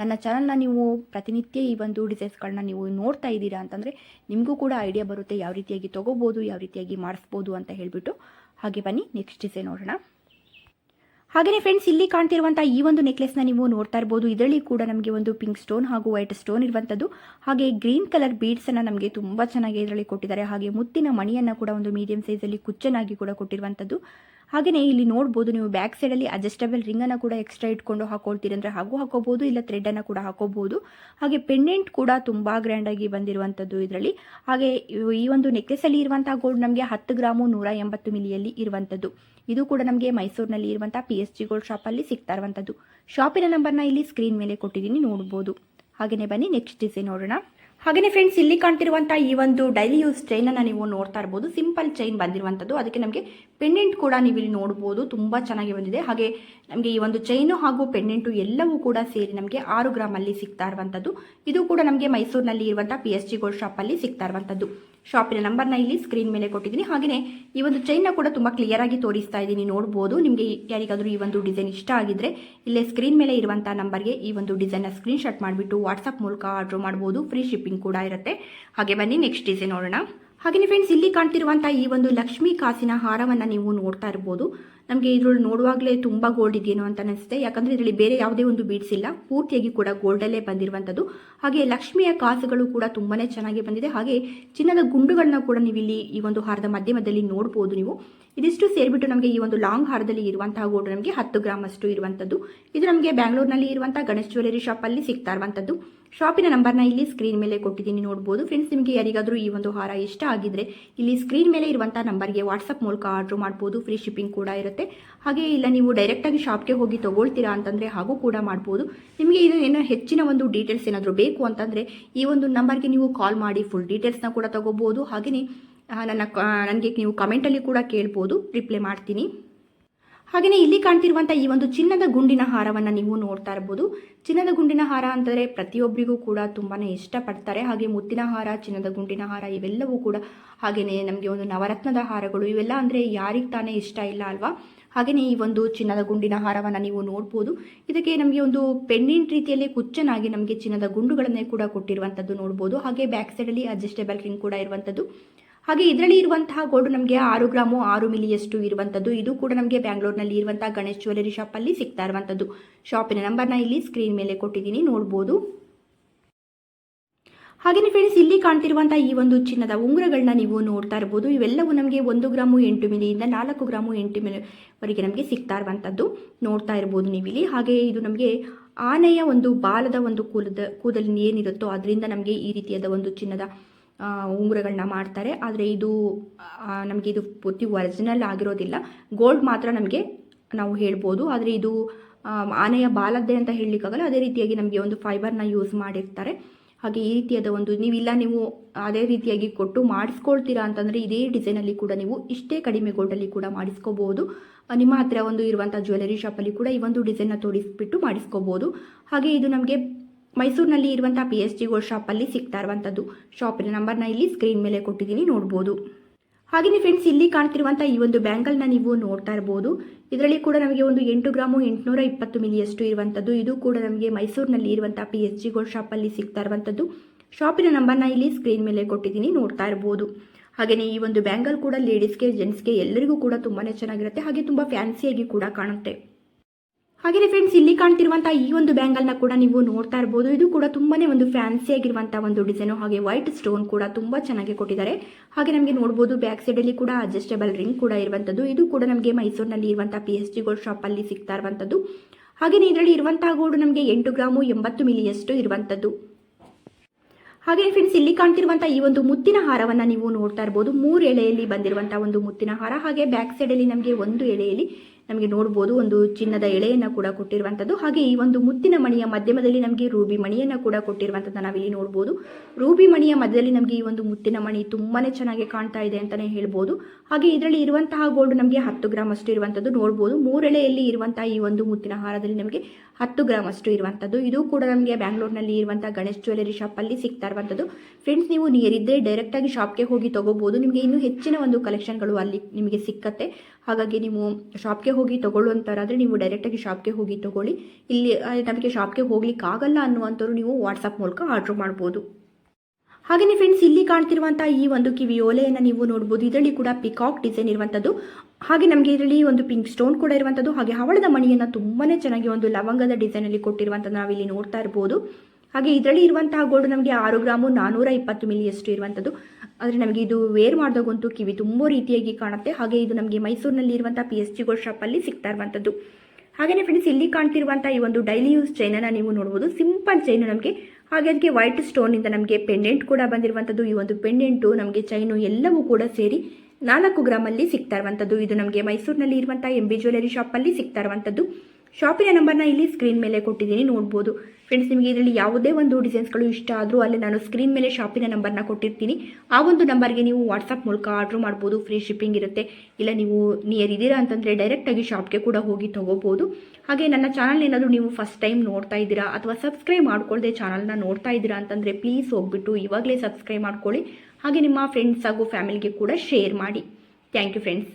ನನ್ನ ಚಾನಲ್ನ ನೀವು ಪ್ರತಿನಿತ್ಯ ಈ ಒಂದು ಡಿಸೈನ್ಸ್ಗಳನ್ನ ನೀವು ನೋಡ್ತಾ ಇದ್ದೀರಾ ಅಂತಂದರೆ ನಿಮಗೂ ಕೂಡ ಐಡಿಯಾ ಬರುತ್ತೆ ಯಾವ ರೀತಿಯಾಗಿ ತೊಗೋಬೋದು, ಯಾವ ರೀತಿಯಾಗಿ ಮಾಡಿಸ್ಬೋದು ಅಂತ ಹೇಳಿಬಿಟ್ಟು. ಹಾಗೆ ಬನ್ನಿ, ನೆಕ್ಸ್ಟ್ ಡಿಸೈನ್ ನೋಡೋಣ. ಹಾಗೆಯೇ ಫ್ರೆಂಡ್ಸ್ ಇಲ್ಲಿ ಕಾಣ್ತಿರುವಂತಹ ಈ ಒಂದು ನೆಕ್ಲೆಸ್ನ ನೀವು ನೋಡ್ತಾ ಇರಬಹುದು ಇದರಲ್ಲಿ ಕೂಡ ನಮಗೆ ಒಂದು ಪಿಂಕ್ ಸ್ಟೋನ್ ಹಾಗೂ ವೈಟ್ ಸ್ಟೋನ್ ಇರುವಂಥದ್ದು ಹಾಗೆ ಗ್ರೀನ್ ಕಲರ್ ಬೀಡ್ಸನ್ನು ನಮಗೆ ತುಂಬಾ ಚೆನ್ನಾಗಿ ಇದರಲ್ಲಿ ಕೊಟ್ಟಿದ್ದಾರೆ. ಹಾಗೆ ಮುತ್ತಿನ ಮಣಿಯನ್ನ ಕೂಡ ಒಂದು ಮೀಡಿಯಂ ಸೈಜ್ ಅಲ್ಲಿ ಕುಚ್ಚನಾಗಿ ಕೂಡ ಕೊಟ್ಟಿರುವಂಥದ್ದು ಹಾಗೆಯೇ ಇಲ್ಲಿ ನೋಡ್ಬೋದು ನೀವು ಬ್ಯಾಕ್ ಸೈಡಲ್ಲಿ ಅಡ್ಜಸ್ಟಬಲ್ ರಿಂಗನ್ನು ಕೂಡ ಎಕ್ಸ್ಟ್ರಾ ಇಟ್ಕೊಂಡು ಹಾಕೊಳ್ತೀರಿ ಅಂದರೆ ಹಾಗೂ ಹಾಕೋಬಹುದು ಇಲ್ಲ ಥ್ರೆಡನ್ನು ಕೂಡ ಹಾಕೋಬಹುದು ಹಾಗೆ ಪೆಂಡೆಂಟ್ ಕೂಡ ತುಂಬ ಗ್ರ್ಯಾಂಡಾಗಿ ಬಂದಿರುವಂಥದ್ದು ಇದರಲ್ಲಿ. ಹಾಗೆ ಈ ಒಂದು ನೆಕ್ಲೆಸಲ್ಲಿ ಇರುವಂಥ ಗೋಲ್ಡ್ ನಮಗೆ ಹತ್ತು ಗ್ರಾಮು ನೂರ ಎಂಬತ್ತು ಮಿಲಿಯಲ್ಲಿ ಇರುವಂಥದ್ದು ಇದು ಕೂಡ ನಮಗೆ ಮೈಸೂರಿನಲ್ಲಿ ಇರುವಂಥ ಪಿ ಎಸ್ ಜಿ ಗೋಲ್ಡ್ ಶಾಪಲ್ಲಿ ಸಿಗ್ತಾ ಇರುವಂಥದ್ದು ಶಾಪಿನ ನಂಬರ್ನ ಇಲ್ಲಿ ಸ್ಕ್ರೀನ್ ಮೇಲೆ ಕೊಟ್ಟಿದ್ದೀನಿ, ನೋಡ್ಬೋದು. ಹಾಗೆಯೇ ಬನ್ನಿ ನೆಕ್ಸ್ಟ್ ಡಿಸೈನ್ ನೋಡೋಣ. ಹಾಗೆಯೇ ಫ್ರೆಂಡ್ಸ್ ಇಲ್ಲಿ ಕಾಣ್ತಿರುವಂತಹ ಈ ಒಂದು ಡೈಲಿ ಯೂಸ್ ಚೈನ್ ಚೈನನ್ನು ನೀವು ನೋಡ್ತಾ ಇರ್ಬೋದು. ಸಿಂಪಲ್ ಚೈನ್ ಬಂದಿರುವಂಥದ್ದು ಅದಕ್ಕೆ ನಮಗೆ ಪೆಂಡೆಂಟ್ ಕೂಡ ನೀವು ಇಲ್ಲಿ ನೋಡ್ಬೋದು. ತುಂಬ ಚೆನ್ನಾಗಿ ಬಂದಿದೆ. ಹಾಗೆ ನಮಗೆ ಈ ಒಂದು ಚೈನು ಹಾಗೂ ಪೆಂಡೆಂಟು ಎಲ್ಲವೂ ಕೂಡ ಸೇರಿ ನಮಗೆ ಆರು ಗ್ರಾಮಲ್ಲಿ ಸಿಗ್ತಾ ಇರುವಂಥದ್ದು ಇದು ಕೂಡ ನಮಗೆ ಮೈಸೂರಿನಲ್ಲಿ ಇರುವಂಥ ಪಿ ಎಸ್ ಜಿ ಗೋಲ್ಡ್ ಶಾಪಲ್ಲಿ ಸಿಗ್ತಾ ಇರುವಂಥದ್ದು ಶಾಪಿನ ನಂಬರ್ನ ಇಲ್ಲಿ ಸ್ಕ್ರೀನ್ ಮೇಲೆ ಕೊಟ್ಟಿದ್ದೀನಿ. ಹಾಗೆಯೇ ಈ ಒಂದು ಚೈನ್ನ ಕೂಡ ತುಂಬ ಕ್ಲಿಯರ್ ಆಗಿ ತೋರಿಸ್ತಾ ಇದ್ದೀನಿ. ನೋಡ್ಬೋದು. ನಿಮಗೆ ಯಾರಿಗಾದರೂ ಈ ಒಂದು ಡಿಸೈನ್ ಇಷ್ಟ ಆಗಿದ್ರೆ ಇಲ್ಲೇ ಸ್ಕ್ರೀನ್ ಮೇಲೆ ಇರುವಂಥ ನಂಬರ್ಗೆ ಈ ಒಂದು ಡಿಸೈನ್ನ ಸ್ಕ್ರೀನ್ಶಾಟ್ ಮಾಡಿಬಿಟ್ಟು ವಾಟ್ಸಪ್ ಮೂಲಕ ಆರ್ಡರ್ ಮಾಡ್ಬೋದು. ಫ್ರೀ ಶಿಪ್ಪಿಂಗ್ ಕೂಡ ಇರುತ್ತೆ. ಹಾಗೆ ಬನ್ನಿ ನೆಕ್ಸ್ಟ್ ಡಿಸೈನ್ ನೋಡೋಣ. ಹಾಗೆಯೇ ಫ್ರೆಂಡ್ಸ್ ಇಲ್ಲಿ ಕಾಣ್ತಿರುವಂಥ ಈ ಒಂದು ಲಕ್ಷ್ಮೀ ಕಾಸಿನ ಹಾರವನ್ನು ನೀವು ನೋಡ್ತಾ ಇರ್ಬೋದು. ನಮಗೆ ಇದ್ರಲ್ಲಿ ನೋಡುವಾಗಲೇ ತುಂಬ ಗೋಲ್ಡ್ ಇದೆಯೇನೋ ಅಂತ ಅನಿಸುತ್ತೆ. ಯಾಕಂದರೆ ಇದರಲ್ಲಿ ಬೇರೆ ಯಾವುದೇ ಒಂದು ಬೀಡ್ಸ್ ಇಲ್ಲ. ಪೂರ್ತಿಯಾಗಿ ಕೂಡ ಗೋಲ್ಡಲ್ಲೇ ಬಂದಿರುವಂಥದ್ದು. ಹಾಗೆ ಲಕ್ಷ್ಮಿಯ ಕಾಸುಗಳು ಕೂಡ ತುಂಬಾ ಚೆನ್ನಾಗಿ ಬಂದಿದೆ. ಹಾಗೆ ಚಿನ್ನದ ಗುಂಡುಗಳನ್ನ ಕೂಡ ನೀವು ಇಲ್ಲಿ ಈ ಒಂದು ಹಾರದ ಮಧ್ಯಮದಲ್ಲಿ ನೋಡ್ಬೋದು ನೀವು. ಇದಿಷ್ಟು ಸೇರಿಬಿಟ್ಟು ನಮಗೆ ಈ ಒಂದು ಲಾಂಗ್ ಹಾರದಲ್ಲಿ ಇರುವಂತಹ ಗೋಲ್ಡ್ ನಮಗೆ ಹತ್ತು ಗ್ರಾಮ್ ಅಷ್ಟು ಇರುವಂಥದ್ದು. ಇದು ನಮಗೆ ಬ್ಯಾಂಗ್ಳೂರ್ನಲ್ಲಿ ಇರುವಂಥ ಗಣೇಶ್ ಜ್ಯುವೆಲರಿ ಶಾಪಲ್ಲಿ ಸಿಗ್ತಾ ಇರುವಂಥದ್ದು. ಶಾಪಿನ ನಂಬರ್ನ ಇಲ್ಲಿ ಸ್ಕ್ರೀನ್ ಮೇಲೆ ಕೊಟ್ಟಿದ್ದೀನಿ, ನೋಡ್ಬೋದು. ಫ್ರೆಂಡ್ಸ್ ನಿಮಗೆ ಯಾರಿಗಾದರೂ ಈ ಒಂದು ಹಾರ ಇಷ್ಟ ಆಗಿದ್ರೆ ಇಲ್ಲಿ ಸ್ಕ್ರೀನ್ ಮೇಲೆ ಇರುವಂಥ ನಂಬರ್ಗೆ ವಾಟ್ಸಪ್ ಮೂಲಕ ಆರ್ಡ್ರ್ ಮಾಡ್ಬೋದು. ಫ್ರೀ ಶಿಪ್ಪಿಂಗ್ ಕೂಡ ಇರುತ್ತೆ. ಹಾಗೆ ಇಲ್ಲ, ನೀವು ಡೈರೆಕ್ಟಾಗಿ ಶಾಪ್ಗೆ ಹೋಗಿ ತೊಗೊಳ್ತೀರಾ ಅಂತಂದರೆ ಹಾಗೂ ಕೂಡ ಮಾಡ್ಬೋದು. ನಿಮಗೆ ಇದು ಏನೋ ಹೆಚ್ಚಿನ ಒಂದು ಡೀಟೇಲ್ಸ್ ಏನಾದರೂ ಬೇಕು ಅಂತಂದರೆ ಈ ಒಂದು ನಂಬರ್ಗೆ ನೀವು ಕಾಲ್ ಮಾಡಿ ಫುಲ್ ಡೀಟೇಲ್ಸ್ನ ಕೂಡ ತೊಗೋಬೋದು. ಹಾಗೆಯೇ ನನ್ನ ನನಗೆ ನೀವು ಕಮೆಂಟಲ್ಲಿ ಕೂಡ ಕೇಳ್ಬೋದು. ರಿಪ್ಲೈ ಮಾಡ್ತೀನಿ. ಹಾಗೆಯೇ ಇಲ್ಲಿ ಕಾಣ್ತಿರುವಂಥ ಈ ಒಂದು ಚಿನ್ನದ ಗುಂಡಿನ ಹಾರವನ್ನು ನೀವು ನೋಡ್ತಾ ಇರ್ಬೋದು. ಚಿನ್ನದ ಗುಂಡಿನ ಹಾರ ಅಂತಂದರೆ ಪ್ರತಿಯೊಬ್ಬರಿಗೂ ಕೂಡ ತುಂಬಾ ಇಷ್ಟಪಡ್ತಾರೆ. ಹಾಗೆ ಮುತ್ತಿನ ಹಾರ, ಚಿನ್ನದ ಗುಂಡಿನ ಹಾರ ಇವೆಲ್ಲವೂ ಕೂಡ ಹಾಗೆಯೇ ನಮಗೆ ಒಂದು ನವರತ್ನದ ಹಾರಗಳು ಇವೆಲ್ಲ ಅಂದರೆ ಯಾರಿಗೆ ತಾನೇ ಇಷ್ಟ ಇಲ್ಲ ಅಲ್ವಾ? ಹಾಗೆಯೇ ಈ ಒಂದು ಚಿನ್ನದ ಗುಂಡಿನ ಹಾರವನ್ನು ನೀವು ನೋಡ್ಬೋದು. ಇದಕ್ಕೆ ನಮಗೆ ಒಂದು ಪೆಂಡೆಂಟ್ ರೀತಿಯಲ್ಲಿ ಕುಚ್ಚನಾಗಿ ನಮಗೆ ಚಿನ್ನದ ಗುಂಡುಗಳನ್ನೇ ಕೂಡ ಕೊಟ್ಟಿರುವಂಥದ್ದು ನೋಡ್ಬೋದು. ಹಾಗೆ ಬ್ಯಾಕ್ ಸೈಡಲ್ಲಿ ಅಡ್ಜಸ್ಟೇಬಲ್ ರಿಂಗ್ ಕೂಡ ಇರುವಂಥದ್ದು ಹಾಗೆ ಇದರಲ್ಲಿ ಇರುವಂತಹ ಗೋಲ್ಡ್ ನಮಗೆ ಆರು ಗ್ರಾಮು ಆರು ಮಿಲಿಯಷ್ಟು ಇರುವಂಥದ್ದು ಇದು ಕೂಡ ನಮಗೆ ಬ್ಯಾಂಗ್ಳೂರ್ನಲ್ಲಿ ಇರುವಂತಹ ಗಣೇಶ್ ಜ್ಯುವೆಲರಿ ಶಾಪಲ್ಲಿ ಸಿಗ್ತಾ ಇರುವಂಥದ್ದು ಶಾಪಿನ ನಂಬರ್ನ ಇಲ್ಲಿ ಸ್ಕ್ರೀನ್ ಮೇಲೆ ಕೊಟ್ಟಿದ್ದೀನಿ, ನೋಡ್ಬೋದು. ಹಾಗೆಯೇ ಫ್ರೆಂಡ್ಸ್ ಇಲ್ಲಿ ಕಾಣ್ತಿರುವಂಥ ಈ ಒಂದು ಚಿನ್ನದ ಉಂಗುರಗಳನ್ನ ನೀವು ನೋಡ್ತಾ ಇರ್ಬೋದು. ಇವೆಲ್ಲವೂ ನಮಗೆ ಒಂದು ಗ್ರಾಮು ಎಂಟು ಮಿಲಿಯಿಂದ ನಾಲ್ಕು ಗ್ರಾಮು ಎಂಟು ಮಿಲಿವರೆಗೆ ನಮಗೆ ಸಿಗ್ತಾ ಇರುವಂಥದ್ದು ನೋಡ್ತಾ ಇರ್ಬೋದು ನೀವು ಇಲ್ಲಿ ಹಾಗೆ ಇದು ನಮಗೆ ಆನೆಯ ಒಂದು ಬಾಲದ ಒಂದು ಕೂಲದ ಕೂದಲಿನ ಏನಿರುತ್ತೋ, ಅದರಿಂದ ನಮಗೆ ಈ ರೀತಿಯಾದ ಒಂದು ಚಿನ್ನದ ಉಂಗುರಗಳನ್ನ ಮಾಡ್ತಾರೆ. ಆದರೆ ಇದು ನಮಗೆ ಇದು ಪೂರ್ತಿ ಒರಿಜಿನಲ್ ಆಗಿರೋದಿಲ್ಲ. ಗೋಲ್ಡ್ ಮಾತ್ರ ನಮಗೆ ನಾವು ಹೇಳ್ಬೋದು. ಆದರೆ ಇದು ಆನೆಯ ಬಾಲದ್ದೆ ಅಂತ ಹೇಳಲಿಕ್ಕಾಗಲ್ಲ. ಅದೇ ರೀತಿಯಾಗಿ ನಮಗೆ ಒಂದು ಫೈಬರ್ನ ಯೂಸ್ ಮಾಡಿರ್ತಾರೆ. ಹಾಗೆ ಈ ರೀತಿಯಾದ ಒಂದು, ನೀವಿಲ್ಲ, ನೀವು ಅದೇ ರೀತಿಯಾಗಿ ಕೊಟ್ಟು ಮಾಡಿಸ್ಕೊಳ್ತೀರಾ ಅಂತಂದರೆ ಇದೇ ಡಿಸೈನಲ್ಲಿ ಕೂಡ ನೀವು ಇಷ್ಟೇ ಕಡಿಮೆ ಗೋಲ್ಡಲ್ಲಿ ಕೂಡ ಮಾಡಿಸ್ಕೋಬೋದು. ನಿಮ್ಮ ಹತ್ರ ಒಂದು ಇರುವಂಥ ಜ್ಯುವೆಲರಿ ಶಾಪಲ್ಲಿ ಕೂಡ ಈ ಒಂದು ಡಿಸೈನ್ನ ತೋರಿಸ್ಬಿಟ್ಟು ಮಾಡಿಸ್ಕೋಬೋದು. ಹಾಗೆ ಇದು ನಮಗೆ ಮೈಸೂರಿನಲ್ಲಿ ಇರುವಂಥ ಪಿ ಎಸ್ ಜಿ ಗೋಲ್ಡ್ ಶಾಪಲ್ಲಿ ಸಿಗ್ತಾ ಇರುವಂಥದ್ದು ಶಾಪಿನ ನಂಬರ್ನ ಇಲ್ಲಿ ಸ್ಕ್ರೀನ್ ಮೇಲೆ ಕೊಟ್ಟಿದ್ದೀನಿ, ನೋಡ್ಬೋದು. ಹಾಗೆಯೇ ಫ್ರೆಂಡ್ಸ್ ಇಲ್ಲಿ ಕಾಣ್ತಿರುವಂಥ ಈ ಒಂದು ಬ್ಯಾಂಗಲ್ನ ನೀವು ನೋಡ್ತಾ ಇರ್ಬೋದು. ಇದರಲ್ಲಿ ಕೂಡ ನಮಗೆ ಒಂದು ಎಂಟು ಗ್ರಾಮು ಎಂಟುನೂರ ಇಪ್ಪತ್ತು ಮಿಲಿಯಷ್ಟು ಇರುವಂಥದ್ದು ಇದು ಕೂಡ ನಮಗೆ ಮೈಸೂರಿನಲ್ಲಿ ಇರುವಂಥ ಪಿ ಎಸ್ ಜಿ ಗೋಲ್ಡ್ ಶಾಪಲ್ಲಿ ಸಿಗ್ತಾ ಇರುವಂಥದ್ದು ಶಾಪಿನ ನಂಬರ್ನ ಇಲ್ಲಿ ಸ್ಕ್ರೀನ್ ಮೇಲೆ ಕೊಟ್ಟಿದ್ದೀನಿ, ನೋಡ್ತಾ ಇರ್ಬೋದು. ಹಾಗೆಯೇ ಈ ಒಂದು ಬ್ಯಾಂಗಲ್ ಕೂಡ ಲೇಡೀಸ್ಗೆ ಜೆಂಟ್ಸ್ಗೆ ಎಲ್ಲರಿಗೂ ಕೂಡ ತುಂಬಾ ಚೆನ್ನಾಗಿರುತ್ತೆ. ಹಾಗೆ ತುಂಬ ಫ್ಯಾನ್ಸಿಯಾಗಿ ಕೂಡ ಕಾಣುತ್ತೆ. ಹಾಗೆಯೇ ಫ್ರೆಂಡ್ಸ್ ಇಲ್ಲಿ ಕಾಣ್ತಿರುವಂಥ ಈ ಒಂದು ಬ್ಯಾಂಗಲ್ನ ಕೂಡ ನೀವು ನೋಡ್ತಾ ಇರಬಹುದು ಇದು ಕೂಡ ತುಂಬಾನೇ ಒಂದು ಫ್ಯಾನ್ಸಿ ಆಗಿರುವಂತಹ ಒಂದು ಡಿಸೈನು ಹಾಗೆ ವೈಟ್ ಸ್ಟೋನ್ ಕೂಡ ತುಂಬಾ ಚೆನ್ನಾಗಿ ಕೊಟ್ಟಿದ್ದಾರೆ. ಹಾಗೆ ನಮಗೆ ನೋಡಬಹುದು ಬ್ಯಾಕ್ ಸೈಡ್ ಅಲ್ಲಿ ಕೂಡ ಅಡ್ಜಸ್ಟೇಬಲ್ ರಿಂಗ್ ಕೂಡ ಇರುವಂತದ್ದು ಇದು ಕೂಡ ನಮಗೆ ಮೈಸೂರಿನಲ್ಲಿ ಇರುವಂತಹ ಪಿ ಎಸ್ ಜಿ ಗೋಲ್ಡ್ ಶಾಪಲ್ಲಿ ಸಿಗ್ತಾ ಇರುವಂತದ್ದು ಹಾಗೆಯೇ ಇದರಲ್ಲಿ ಇರುವಂತಹ ಗೋಲ್ಡ್ ನಮಗೆ ಎಂಟು ಗ್ರಾಮು ಎಂಬತ್ತು ಮಿಲಿಯಷ್ಟು ಇರುವಂತದ್ದು ಹಾಗೆ ಫ್ರೆಂಡ್ಸ್ ಇಲ್ಲಿ ಕಾಣ್ತಿರುವಂತಹ ಈ ಒಂದು ಮುತ್ತಿನ ಹಾರವನ್ನು ನೀವು ನೋಡ್ತಾ ಇರಬಹುದು ಮೂರು ಎಳೆಯಲ್ಲಿ ಬಂದಿರುವಂತಹ ಒಂದು ಮುತ್ತಿನ ಹಾರ. ಹಾಗೆ ಬ್ಯಾಕ್ ಸೈಡ್ ಅಲ್ಲಿ ನಮಗೆ ಒಂದು ಎಳೆಯಲ್ಲಿ ನಮಗೆ ನೋಡ್ಬೋದು ಒಂದು ಚಿನ್ನದ ಎಳೆಯನ್ನು ಕೂಡ ಕೊಟ್ಟಿರುವಂಥದ್ದು ಹಾಗೆ ಈ ಒಂದು ಮುತ್ತಿನ ಮಣಿಯ ಮಧ್ಯಮದಲ್ಲಿ ನಮಗೆ ರೂಬಿ ಮಣಿಯನ್ನು ಕೂಡ ಕೊಟ್ಟಿರುವಂಥದ್ದು ನಾವಿಲ್ಲಿ ನೋಡ್ಬೋದು. ರೂಬಿ ಮಣಿಯ ಮಧ್ಯದಲ್ಲಿ ನಮಗೆ ಈ ಒಂದು ಮುತ್ತಿನ ಮಣಿ ತುಂಬಾ ಚೆನ್ನಾಗಿ ಕಾಣ್ತಾ ಇದೆ ಅಂತಲೇ ಹೇಳ್ಬೋದು. ಹಾಗೆ ಇದರಲ್ಲಿ ಇರುವಂತಹ ಗೋಲ್ಡ್ ನಮಗೆ ಹತ್ತು ಗ್ರಾಮ್ ಅಷ್ಟು ಇರುವಂಥದ್ದು ನೋಡ್ಬೋದು. ಮೂರೆಳೆಯಲ್ಲಿ ಇರುವಂತಹ ಈ ಒಂದು ಮುತ್ತಿನ ಹಾರದಲ್ಲಿ ನಮಗೆ ಹತ್ತು ಗ್ರಾಮ್ ಅಷ್ಟು ಇರುವಂಥದ್ದು ಇದು ಕೂಡ ನಮಗೆ ಬ್ಯಾಂಗ್ಳೂರ್ನಲ್ಲಿ ಇರುವಂತಹ ಗಣೇಶ್ ಜ್ಯುವೆಲರಿ ಶಾಪಲ್ಲಿ ಸಿಗ್ತಾ ಇರುವಂಥದ್ದು ಫ್ರೆಂಡ್ಸ್ ನೀವು ನಿಯರ್ ಡೈರೆಕ್ಟ್ ಆಗಿ ಶಾಪ್ಗೆ ಹೋಗಿ ತಗೋಬಹುದು ನಿಮಗೆ ಇನ್ನೂ ಹೆಚ್ಚಿನ ಒಂದು ಕಲೆಕ್ಷನ್ಗಳು ಅಲ್ಲಿ ನಿಮಗೆ ಸಿಕ್ಕತ್ತೆ. ಹಾಗಾಗಿ ನೀವು ಶಾಪ್ಗೆ ಹೋಗಿ ತಗೊಳ್ಳುವಂಥರಾದರೆ ನೀವು ಡೈರೆಕ್ಟಾಗಿ ಶಾಪ್ಗೆ ಹೋಗಿ ತೊಗೊಳ್ಳಿ. ಇಲ್ಲಿ ನಮಗೆ ಶಾಪ್ಗೆ ಹೋಗ್ಲಿಕ್ಕೆ ಆಗಲ್ಲ ಅನ್ನುವಂಥವ್ರು ನೀವು ವಾಟ್ಸಪ್ ಮೂಲಕ ಆರ್ಡ್ರ್ ಮಾಡ್ಬೋದು. ಹಾಗೆಯೇ ಫ್ರೆಂಡ್ಸ್ ಇಲ್ಲಿ ಕಾಣ್ತಿರುವಂಥ ಈ ಒಂದು ಕಿವಿ ಓಲೆಯನ್ನು ನೀವು ನೋಡ್ಬೋದು. ಇದರಲ್ಲಿ ಕೂಡ ಪಿಕಾಕ್ ಡಿಸೈನ್ ಇರುವಂಥದ್ದು ಹಾಗೆ ನಮಗೆ ಇದರಲ್ಲಿ ಒಂದು ಪಿಂಕ್ ಸ್ಟೋನ್ ಕೂಡ ಇರುವಂಥದ್ದು ಹಾಗೆ ಹವಳದ ಮಣಿಯನ್ನು ತುಂಬಾ ಚೆನ್ನಾಗಿ ಒಂದು ಲವಂಗದ ಡಿಸೈನಲ್ಲಿ ಕೊಟ್ಟಿರುವಂಥದ್ದು ನಾವಿಲ್ಲಿ ನೋಡ್ತಾ ಇರ್ಬೋದು. ಹಾಗೆ ಇದರಲ್ಲಿ ಇರುವಂತಹ ಗೋಲ್ಡ್ ನಮಗೆ ಆರು ಗ್ರಾಮು ನಾನ್ನೂರ ಇಪ್ಪತ್ತು ಮಿಲಿಯಷ್ಟು ಇರುವಂಥದ್ದು ಆದರೆ ನಮಗೆ ಇದು ವೇರ್ ಮಾಡಿದಾಗಂತೂ ಕಿವಿ ತುಂಬ ರೀತಿಯಾಗಿ ಕಾಣುತ್ತೆ. ಹಾಗೆ ಇದು ನಮಗೆ ಮೈಸೂರಿನಲ್ಲಿ ಇರುವಂಥ ಪಿ ಎಸ್ ಜಿ ಗೋಲ್ಡ್ ಶಾಪಲ್ಲಿ ಸಿಗ್ತಾ ಇರುವಂಥದ್ದು ಹಾಗೆಯೇ ಫ್ರೆಂಡ್ಸ್ ಇಲ್ಲಿ ಕಾಣ್ತಿರುವಂಥ ಈ ಒಂದು ಡೈಲಿ ಯೂಸ್ ಚೈನನ್ನು ನೀವು ನೋಡ್ಬೋದು. ಸಿಂಪಲ್ ಚೈನು ನಮಗೆ. ಹಾಗೆ ಅದಕ್ಕೆ ವೈಟ್ ಸ್ಟೋನಿಂದ ನಮಗೆ ಪೆಂಡೆಂಟ್ ಕೂಡ ಬಂದಿರುವಂಥದ್ದು ಈ ಒಂದು ಪೆಂಡೆಂಟು ನಮಗೆ ಚೈನು ಎಲ್ಲವೂ ಕೂಡ ಸೇರಿ ನಾಲ್ಕು ಗ್ರಾಮಲ್ಲಿ ಸಿಗ್ತಾ ಇರುವಂಥದ್ದು ಇದು ನಮಗೆ ಮೈಸೂರಿನಲ್ಲಿ ಇರುವಂಥ ಎಂ ಬಿ ಜ್ಯುವೆಲರಿ ಶಾಪಲ್ಲಿ ಸಿಗ್ತಾ ಇರುವಂಥದ್ದು ಶಾಪಿನ ನಂಬರ್ನ ಇಲ್ಲಿ ಸ್ಕ್ರೀನ್ ಮೇಲೆ ಕೊಟ್ಟಿದ್ದೀನಿ, ನೋಡ್ಬೋದು. ಫ್ರೆಂಡ್ಸ್ ನಿಮಗೆ ಇದರಲ್ಲಿ ಯಾವುದೇ ಒಂದು ಡಿಸೈನ್ಸ್ಗಳು ಇಷ್ಟ ಆದರೂ ಅಲ್ಲಿ ನಾನು ಸ್ಕ್ರೀನ್ ಮೇಲೆ ಶಾಪಿನ ನಂಬರ್ನ ಕೊಟ್ಟಿರ್ತೀನಿ. ಆ ಒಂದು ನಂಬರ್ಗೆ ನೀವು ವಾಟ್ಸಪ್ ಮೂಲಕ ಆರ್ಡ್ರ್ ಮಾಡ್ಬೋದು ಫ್ರೀ ಶಿಪ್ಪಿಂಗ್ ಇರುತ್ತೆ. ಇಲ್ಲ ನೀವು ನಿಯರ್ ಇದ್ದೀರಾ ಅಂತಂದರೆ ಡೈರೆಕ್ಟಾಗಿ ಶಾಪ್ಗೆ ಕೂಡ ಹೋಗಿ ತೊಗೋಬೋದು. ಹಾಗೆ ನನ್ನ ಚಾನಲ್ ಏನಾದರೂ ನೀವು ಫಸ್ಟ್ ಟೈಮ್ ನೋಡ್ತಾ ಇದ್ದೀರಾ ಅಥವಾ ಸಬ್ಸ್ಕ್ರೈಬ್ ಮಾಡ್ಕೊಳ್ಳದೆ ಚಾನಲ್ನ ನೋಡ್ತಾ ಇದ್ದೀರಾ ಅಂತಂದರೆ ಪ್ಲೀಸ್ ಹೋಗ್ಬಿಟ್ಟು ಇವಾಗಲೇ ಸಬ್ಸ್ಕ್ರೈಬ್ ಮಾಡ್ಕೊಳ್ಳಿ. ಹಾಗೆ ನಿಮ್ಮ ಫ್ರೆಂಡ್ಸ್ ಹಾಗೂ ಫ್ಯಾಮಿಲಿಗೆ ಕೂಡ ಶೇರ್ ಮಾಡಿ. Thank you friends